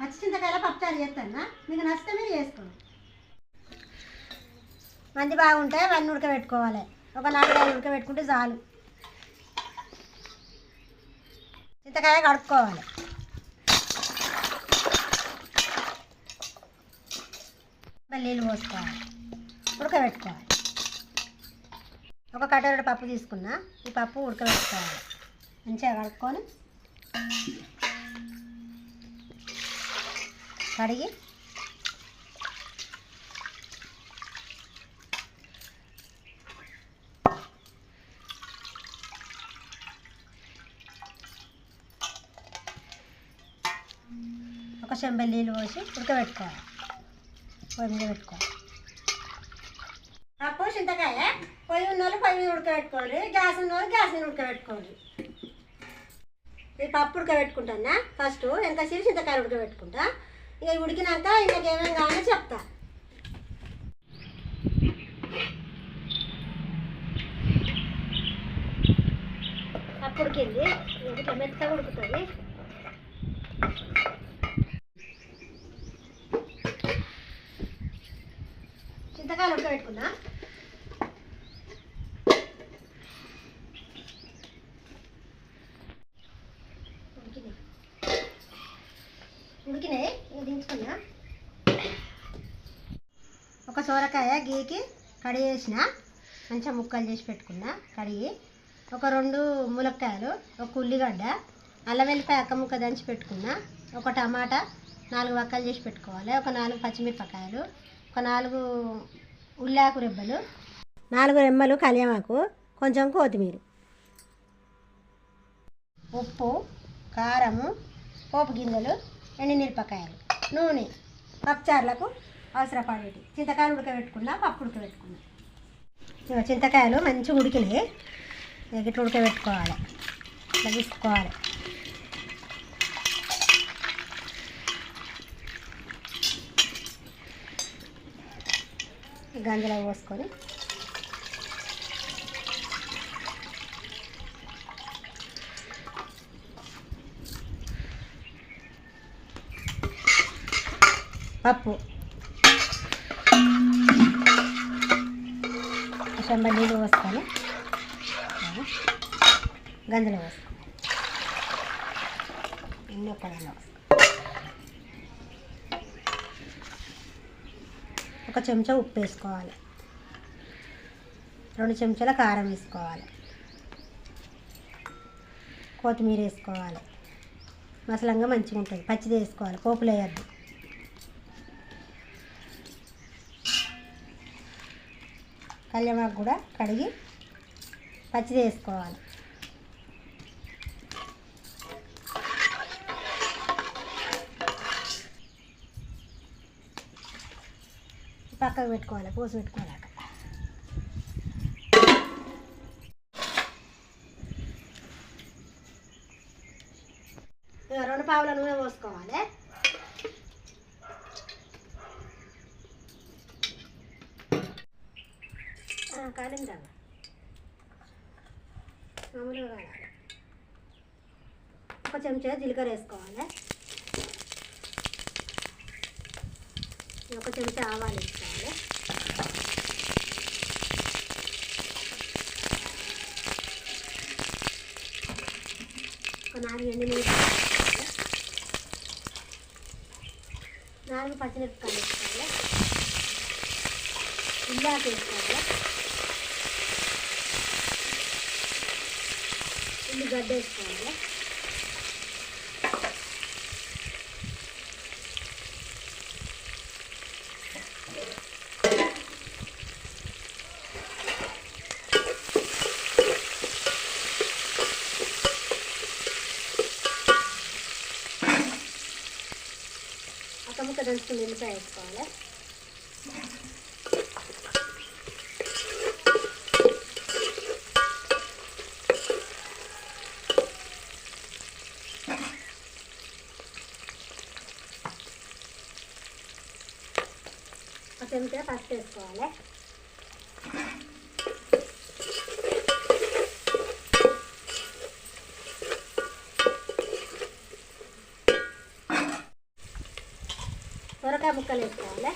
పచ్చి చింతకాయల పప్పుచారు చేస్తానా? మీకు నచ్చితే మీరు చేసుకోండి మంది బాగుంటే అవన్నీ ఉడకబెట్టుకోవాలి. ఒక నాలుగైదు ఉడకబెట్టుకుంటే చాలు. చింతకాయ కడుక్కోవాలి. మళ్ళీ నీళ్ళు పోసుకోవాలి. ఉడకబెట్టుకోవాలి. ఒక కటోరడు పప్పు తీసుకున్నా. ఈ పప్పు ఉడకబెట్టుకోవాలి. మంచిగా కడుక్కొని కడిగి ఒక చెంబె నీళ్ళు పోసి ఉడకబెట్టుకోవాలి. పొయ్యి మీద పెట్టుకోవాలి. పప్పు చింతకాయ పొయ్యి ఉన్న వాళ్ళు పొయ్యి మీద ఉడకబెట్టుకోండి గ్యాస్ ఉన్న వాళ్ళు గ్యాస్ మీద ఈ పప్పు ఉడకబెట్టుకుంటానా? ఫస్ట్ ఇంకా సిరి చింతకాయలు ఉడకబెట్టుకుంటా? ఇక ఉడికినాక ఇంకా ఏమేమి కావాలో చెప్తా. పప్పు ఉడికింది. ఇంకా మెత్తగా ఉడుకుతుంది. చింతకాయలు ఉడకబెట్టుకున్నా ఉడికినాయి ఉడికినాయి దించుకున్నా. ఒక సోరకాయ గీకి కడిగి వేసిన మంచిగా ముక్కలు చేసి పెట్టుకున్నా కడిగి ఒక రెండు ములక్కాయలు ఒక ఉల్లిగడ్డ అల్లం వెల్లిపాయ అక్క ముక్క దంచి పెట్టుకున్నా ఒక టమాటా నాలుగు వక్కలు చేసి పెట్టుకోవాలి ఒక నాలుగు పచ్చిమిరపకాయలు ఒక నాలుగు ఉల్లాకు రెబ్బలు నాలుగు రెమ్మలు కలియమాకు కొంచెం కొత్తిమీర. ఉప్పు కారము పోపు గింజలు ఎండుమిరపకాయలు నూనె పప్పుచారులకు అవసరపడేటి. చింతకాయలు ఉడకబెట్టుకున్నా పప్పు ఉడకబెట్టుకున్నా ఇక చింతకాయలు మంచిగా ఉడికినాయి. ఇక ఇట్లా ఉడకబెట్టుకోవాలి. ఇట్లా తీసుకోవాలి. గంజలో పోసుకొని పప్పు. చెంబ నీళ్ళు పోస్తాను. గంజలు పోస్తాను. ఇన్ని ఒక్క ఒక చెంచా ఉప్పు వేసుకోవాలి. రెండు చెంచాల కారం వేసుకోవాలి. కొత్తిమీర వేసుకోవాలి. మసలంగా మంచిగా ఉంటుంది పచ్చిది వేసుకోవాలి. పోపులు వేయద్దు. కళ్యామాకు కూడా కడిగి పచ్చిది వేసుకోవాలి పక్కకు పెట్టుకోవాలి పోసి పెట్టుకోవాలి అక్కడ. రెండు పావుల నూనె పోసుకోవాలి. కాలిందా మామూలుగా ఒక చెంచా జీలకర్ర వేసుకోవాలి. ఒక చెంచా ఆవాలు వేసుకోవాలి. ఒక నాలుగు ఎండుమిరపకాయలు వేసుకోవాలి. నాలుగు పచ్చిమిరపకాయలు వేసుకోవాలి. ఉల్లాకు వేసుకోవాలి. ఉల్లిగడ్డ వేసుకోవాలి అక్క ముక్క దంచుకుని ఉల్లిపాయ వేసుకోవాలి. చెంచా పసుపు వేసుకోవాలి. మురక్కాయ ముక్కలు వేసుకోవాలి.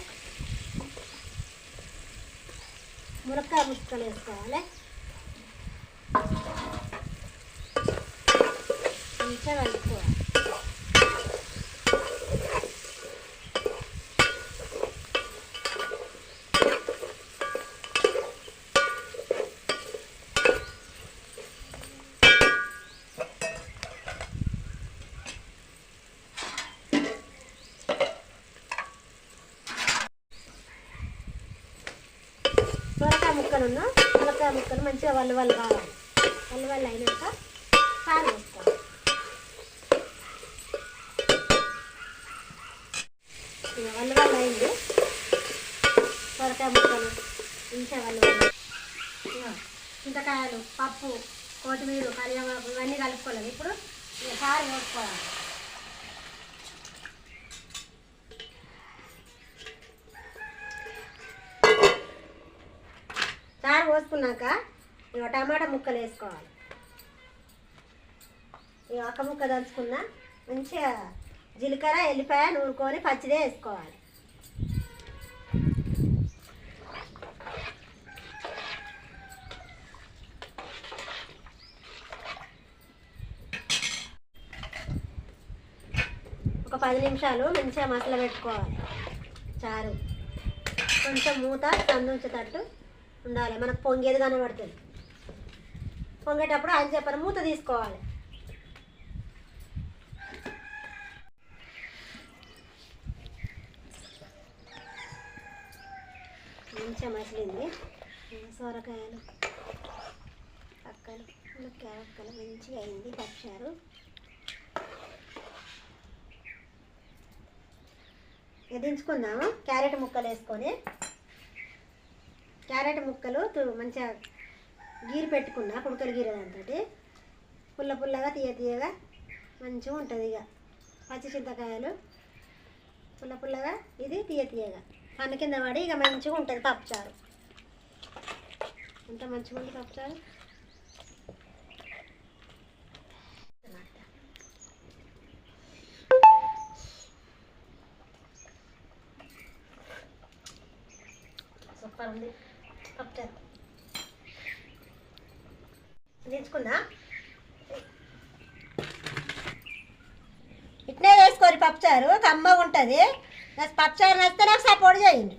మురక్కాయ ముక్కలు వేసుకోవాలి. మంచిగా కలుపుకోవాలి. ఉన్న ముక్కలున్న ముక్కలు మంచిగా వల్ల కావాలి. వల్ల అయినాక కారం వేసుకోవాలి ఇక వల్ల అయింది. సొరకాయ ముక్కలు ఇంకా వల్ల వాళ్ళు చింతకాయలు పప్పు కొత్తిమీర కరివేపాకు ఇవన్నీ కలుపుకోలేదు ఇప్పుడు కారం వేసుకోవాలి. వేసుకున్నాక ఇక టమాటా ముక్కలు వేసుకోవాలి. ఇక ఒక ముక్క దంచుకున్నా మంచిగా జీలకర్ర ఎల్లిపాయ నూరుకొని పచ్చిదే వేసుకోవాలి. ఒక పది నిమిషాలు మంచిగా మసలు పెట్టుకోవాలి చారు. కొంచెం మూత సందుంచేటట్టు ఉండాలి. మనకు పొంగేది కనబడుతుంది. పొంగేటప్పుడు ఆయన చెప్పిన మూత తీసుకోవాలి. మంచిగా మసిలింది. సొరకాయలు అక్కలు క్యారెక్కలు మంచిగా అయింది. పక్షారు దించుకుందాము క్యారెట్ ముక్కలు వేసుకొని క్యారెట్ ముక్కలు తు- మంచిగా గీరి పెట్టుకున్నా కుడుకలు గీర దాంతో పుల్ల పుల్లగా తీయ తీయగా మంచిగా ఉంటుంది ఇక. పచ్చి చింతకాయలు పుల్ల పుల్లగా ఇది తీయ తీయగా. పన్ను కింద పడి ఇక మంచిగా ఉంటుంది పప్పుచారు. ఎంత మంచిగా ఉంది పప్పుచారు? సూపర్ ఉంది. పప్పుచారు దించుకుందా ఇట్నే వేసుకోరు పప్పుచారు కమ్మగా ఉంటుంది. పప్పుచారు నచ్చితే నాకు సపోర్ట్ చేయండి.